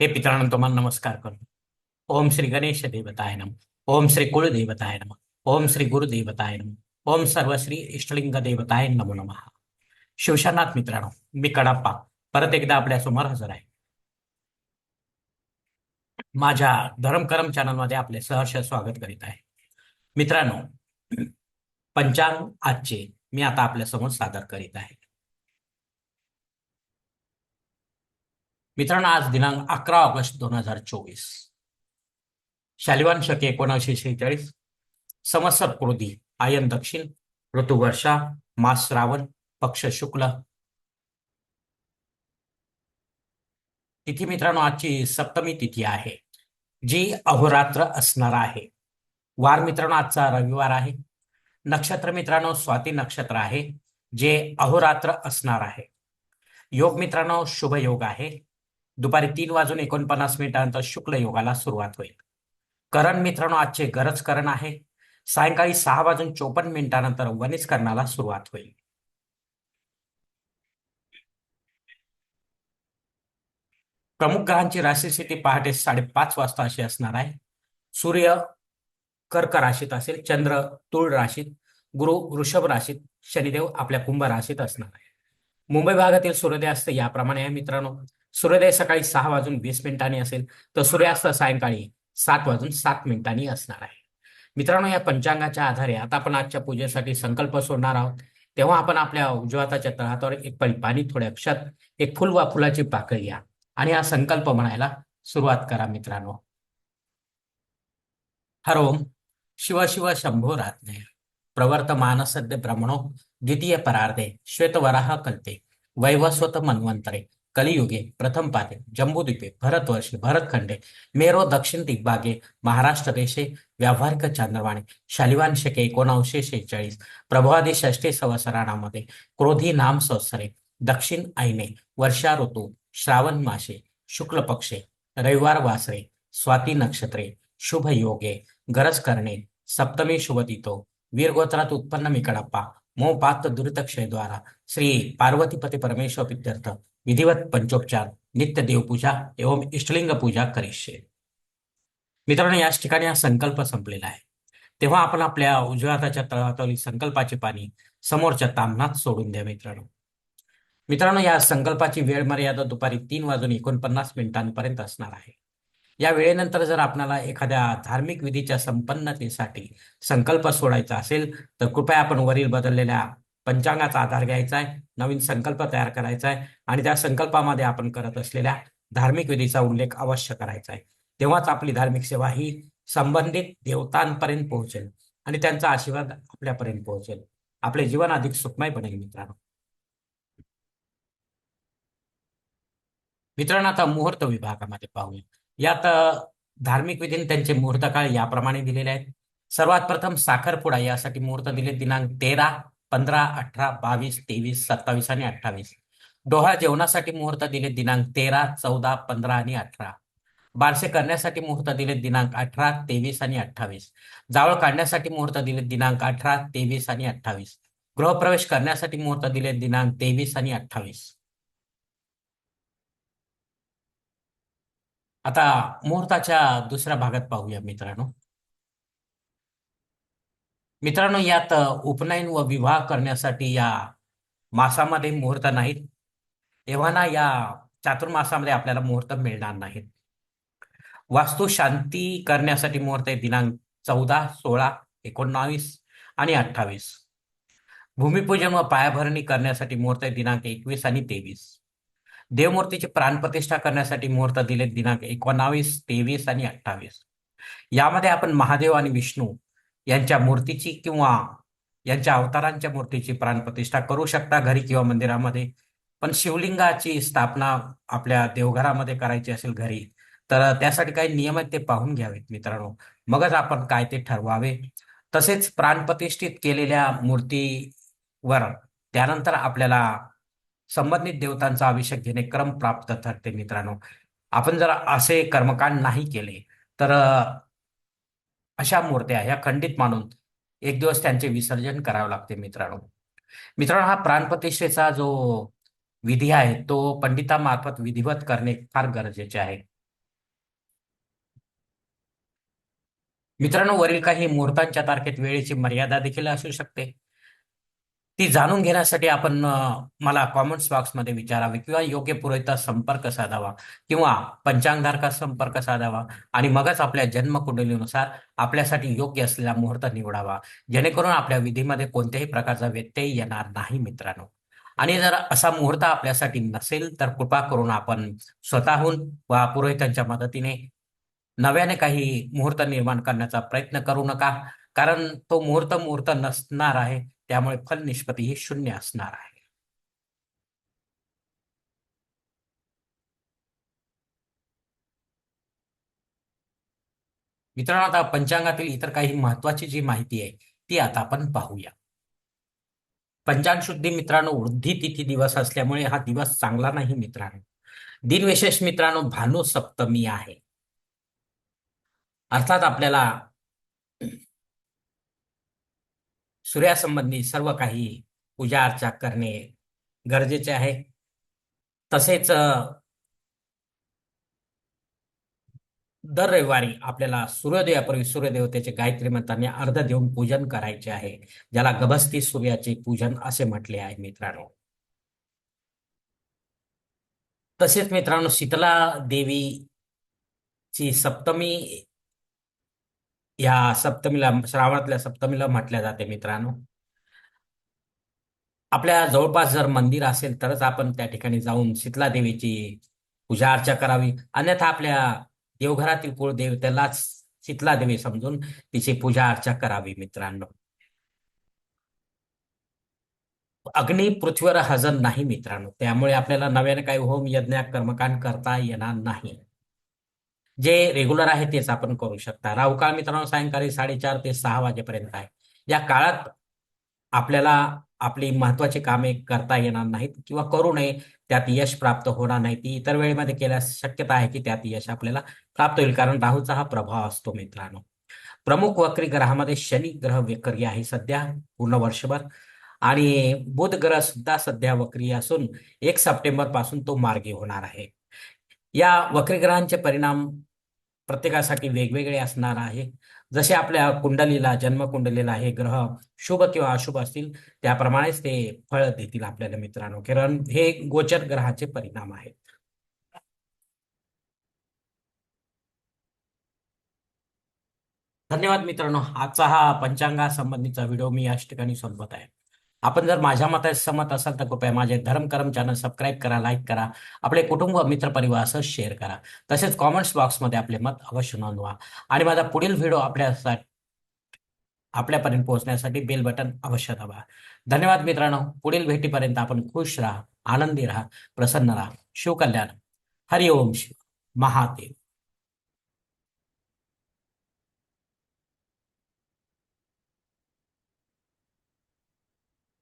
हे पितरांनो तुम्हाला नमस्कार करतो. ओम श्री गणेश देवताय नम. ओम श्री कुलदेवताय नम. ओम श्री गुरुदेवताय नम. ओम सर्वश्री इष्टलिंग देवताय नमो नमः. शिवशानाथ मित्रांनो मी कडाप्पा. परत एकदा आपल्यासमोर हजर आहे. माझ्या धर्मकरम चॅनलमध्ये आपले सहर्ष स्वागत करीत आहे. मित्रांनो पंचांग आजचे मी आता आपल्यासमोर सादर करीत आहे. मित्रांनो आज दिनांक अकरा ऑगस्ट दोन हजार चोवीस. शालिवान शक एकोणीसशे शेहेचाळीस. संवत्सर क्रोधी आयन दक्षिण ऋतू वर्षा मास श्रावण पक्ष शुक्ल. तिथी मित्रांनो आजची सप्तमी तिथी आहे जी अहोरात्र असणार आहे. वार मित्रांनो आजचा रविवार आहे. नक्षत्र मित्रांनो स्वाती नक्षत्र आहे जे अहोरात्र असणार आहे. योग मित्रांनो शुभ योग आहे. दुपारी तीन वाजून एकोणपन्नास मिनिटांचा शुक्ल योगाला सुरुवात होईल. करण मित्रांनो आजचे गरज करण आहे. सायंकाळी सहा वाजून चोपन्न मिनिटानंतर वनिज करणाला सुरुवात होईल. प्रमुख ग्रहांची राशी स्थिती पहाटे साडेपाच वाजता अशी असणार आहे. सूर्य कर्क राशीत असेल चंद्र तुळ राशीत गुरु वृषभ राशीत शनिदेव आपल्या कुंभ राशीत असणार आहे. मुंबई भागातील सूर्योदय असते याप्रमाणे आहे मित्रांनो. सूर्योदय सकाळी सहा वाजून वीस मिनिटांनी असेल तर सूर्यास्त सायंकाळी सात वाजून सात मिनिटांनी असणार आहे. मित्रांनो या पंचांगाच्या आधारे आता आपण आजच्या पूजेसाठी संकल्प सोडणार आहोत. तेव्हा आपण आपल्या उज्ज्वाताच्या तळातावर एक पळी पाणी थोड्या अक्षात एक फुल वा फुलाची पाकळी घ्या. आणि हा संकल्प म्हणायला सुरुवात करा मित्रांनो. हरोम शिव शिव शंभो रात्ने. प्रवर्तमान सद्य ब्रह्मणो द्वितीय परार्धे श्वेतवराह कल्पे. वैवस्वत मन्वंतरे. कलियुगे प्रथम पादे जम्बूद्वीपे भरतवर्षे भरतखंडे मेरो दक्षिण दिग्भागे महाराष्ट्र देशे व्यावहारिक चांद्रवाणी शालिवान शके एकोणावीसशे शेहेचाळीस प्रभवादी षष्टी संवत्सराणामध्ये क्रोधी नाम संवत्सरे दक्षिण ऐने वर्षा ऋतू श्रावण मासे शुक्ल पक्षे रविवार वासरे स्वाती नक्षत्रे शुभ योगे गरज करणे सप्तमी शुभदितो वीरगोत्रात उत्पन्न मिकडप्पा मोपात दुरितक्षयद्वारा श्री पार्वतीपती परमेश्वर पित्यर्थ विधिवत पंचोपचार नित्य देवपूजा एवं इष्टलिंग पूजा करिष्ये मित्रांनो याच ठिकाणी हा संकल्प संपलेला आहे. तेव्हा आपण आपल्या उजव्या हाताच्या तळहातावरील संकल्पाचे पाणी समोरच्या तामनात सोडून द्या मित्रांनो. मित्रांनो या संकल्पाची वेळ मर्यादा दुपारी तीन वाजून एकोणपन्नास मिनिटांपर्यंत असणार आहे. या वेळेनंतर जर आपल्याला एखाद्या धार्मिक विधीच्या संपन्नतेसाठी संकल्प सोडायचा असेल तर कृपया आपण वरील बदललेल्या पंचांगाचा आधार घ्यायचा आहे नवीन संकल्प तयार करायचा आहे आणि त्या संकल्पामध्ये आपण करत असलेल्या धार्मिक विधीचा उल्लेख अवश्य करायचा आहे. तेव्हाच आपली धार्मिक सेवा ही संबंधित देवतांपर्यंत पोहोचेल आणि त्यांचा आशीर्वाद आपल्यापर्यंत पोहोचेल. आपले जीवन अधिक सुखमय बनेल मित्रांनो. मित्रांनो आता मुहूर्त विभागामध्ये पाहूया. यात धार्मिक विधीने त्यांचे मुहूर्त काळ याप्रमाणे दिलेले आहेत. सर्वात प्रथम साखरपुडा यासाठी मुहूर्त दिले. दिनांक तेरा पंधरा अठरा बावीस तेवीस सत्तावीस आणि अठ्ठावीस. डोहाळ जेवणासाठी मुहूर्त दिले दिनांक तेरा चौदा पंधरा आणि अठरा. बारसे करण्यासाठी मुहूर्त दिले दिनांक अठरा तेवीस आणि अठ्ठावीस. जावळ काढण्यासाठी मुहूर्त दिले दिनांक अठरा तेवीस आणि अठ्ठावीस. गृहप्रवेश करण्यासाठी मुहूर्त दिले दिनांक तेवीस आणि अठ्ठावीस. आता मुहूर्ताच्या दुसऱ्या भागात पाहूया मित्रांनो. मित्रांनो यात उपनयन व विवाह करण्यासाठी या मासामध्ये मुहूर्त नाहीत. एव्हाना या चातुर्मासामध्ये आपल्याला मुहूर्त मिळणार नाहीत. वास्तू शांती करण्यासाठी मुहूर्त आहे दिनांक चौदा सोळा एकोणावीस आणि अठ्ठावीस. भूमिपूजन व पायाभरणी करण्यासाठी मुहूर्त आहे दिनांक एकवीस आणि तेवीस. देवमूर्तीची प्राणप्रतिष्ठा करण्यासाठी मुहूर्त दिले दिनांक एकोणावीस तेवीस आणि अठ्ठावीस. यामध्ये आपण महादेव आणि विष्णू यांच्या मूर्तीची किंवा यांच्या अवतारांच्या मूर्तीची प्राणप्रतिष्ठा करू शकता घरी किंवा मंदिरामध्ये. पण शिवलिंगाची स्थापना आपल्या देवघरामध्ये करायची असेल घरी तर त्यासाठी काही नियम आहेत ते पाहून घ्यावेत मित्रांनो. मगच आपण काय ते ठरवावे. तसेच प्राणप्रतिष्ठित केलेल्या मूर्तीवर त्यानंतर आपल्याला संबंधित देवतांचा अभिषेक घेणे क्रम प्राप्त ठरते मित्रांनो. आपण जर असे कर्मकांड नाही केले तर अशा मूर्त्या ह्या खंडित मानून एक दिवस त्यांचे विसर्जन करावे लागते मित्रांनो. मित्रांनो हा प्राणप्रतिष्ठेचा जो विधी आहे तो पंडितामार्फत विधिवत करणे फार गरजेचे आहे. मित्रांनो वरील काही मुहूर्तांच्या तारखेत वेळेची मर्यादा देखील असू शकते. ती जाणून घेण्यासाठी आपण मला कॉमेंट्स बॉक्समध्ये विचारावे किंवा योग्य पुरोहिता संपर्क साधावा किंवा पंचांगधारका संपर्क साधावा आणि मगच आपल्या जन्मकुंडलीनुसार आपल्यासाठी योग्य असलेला मुहूर्त निवडावा. जेणेकरून आपल्या विधीमध्ये कोणत्याही प्रकारचा व्यत्यय येणार नाही मित्रांनो. आणि जर असा मुहूर्त आपल्यासाठी नसेल तर कृपा करून आपण स्वतःहून वा पुरोहितांच्या मदतीने नव्याने काही मुहूर्त निर्माण करण्याचा प्रयत्न करू नका. कारण तो मुहूर्त मुहूर्त नसणार आहे. त्यामुळे फल निष्पत्ती ही शून्य असणार आहे. मित्रांनो आता पंचांगातील इतर काही महत्वाची जी माहिती आहे ती आता आपण पाहूया. पंचांग शुद्धी मित्रांनो वृद्धी तिथी दिवस असल्यामुळे हा दिवस चांगला नाही मित्रांनो. दिनविशेष मित्रांनो भानू सप्तमी आहे. अर्थात आपल्याला सूर्यासंबंधी सर्व काही पूजा अर्चा करणे गरजेचे आहे. तसेच दर रविवारी आपल्याला सूर्योदयापूर्वी सूर्यदेवतेचे गायत्री मंत्राने अर्ध देऊन पूजन करायचे आहे ज्याला गभस्ती सूर्याचे पूजन असे म्हटले आहे मित्रांनो. तसेच मित्रांनो शीतला देवीची सप्तमी या सप्तमीला श्रावणातल्या सप्तमीला म्हटल्या जाते मित्रांनो. आपल्या जवळपास जर मंदिर असेल तरच आपण त्या ठिकाणी जाऊन शीतला देवीची पूजा अर्चा करावी. अन्यथा आपल्या देवघरातील कुळदेवतेलाच शीतला देवी समजून तिची पूजा अर्चा करावी मित्रांनो. अग्नी पृथ्वीवर हजर नाही मित्रांनो. त्यामुळे आपल्याला नव्याने काही होम यज्ञ कर्मकांड करता येणार नाही. जे रेग्युलर आहे तेच आपण करू शकता. राहुकाळ मित्रांनो सायंकाळी साडेचार ते सहा वाजेपर्यंत आहे. या काळात आपल्याला आपली महत्वाची कामे करता येणार नाहीत किंवा करू नये त्यात यश प्राप्त होणार नाही. ती इतर वेळेमध्ये केल्यास शक्यता आहे की त्यात यश आपल्याला प्राप्त होईल. कारण राहूचा हा प्रभाव असतो मित्रांनो. प्रमुख वक्री ग्रहामध्ये शनी ग्रह वक्री आहे सध्या पूर्ण वर्षभर. आणि बुध ग्रह सुद्धा सध्या वक्री असून एक सप्टेंबरपासून तो मार्गी होणार आहे. या वक्री ग्रहांचे परिणाम प्रत्येकासाठी वेगवेगळे असणार आहे. जसे आपल्या कुंडलीला जन्मकुंडलीला हे ग्रह शुभ किंवा अशुभ असतील त्याप्रमाणेच ते फळ देतील आपल्याला मित्रांनो. कारण हे गोचर ग्रहाचे परिणाम आहेत. धन्यवाद मित्रांनो. आजचा हा पंचांगा संबंधीचा व्हिडिओ मी याच ठिकाणी संपत आहे. आपण जर माझ्या मता सहमत असाल तर कृपया माझे धर्म करम चॅनल सबस्क्राईब करा लाईक करा आपले कुटुंब मित्रपरिवारासह शेअर करा. तसेच कॉमेंट्स बॉक्समध्ये आपले मत अवश्य नोंदवा. आणि माझा पुढील व्हिडिओ आपल्यासाठी आपल्यापर्यंत पोहोचण्यासाठी बेल बटन अवश्य दाबा. धन्यवाद मित्रांनो. पुढील भेटीपर्यंत आपण खुश राहा आनंदी राहा प्रसन्न राहा. शिवकल्याण. हरिओम शिव महादेव.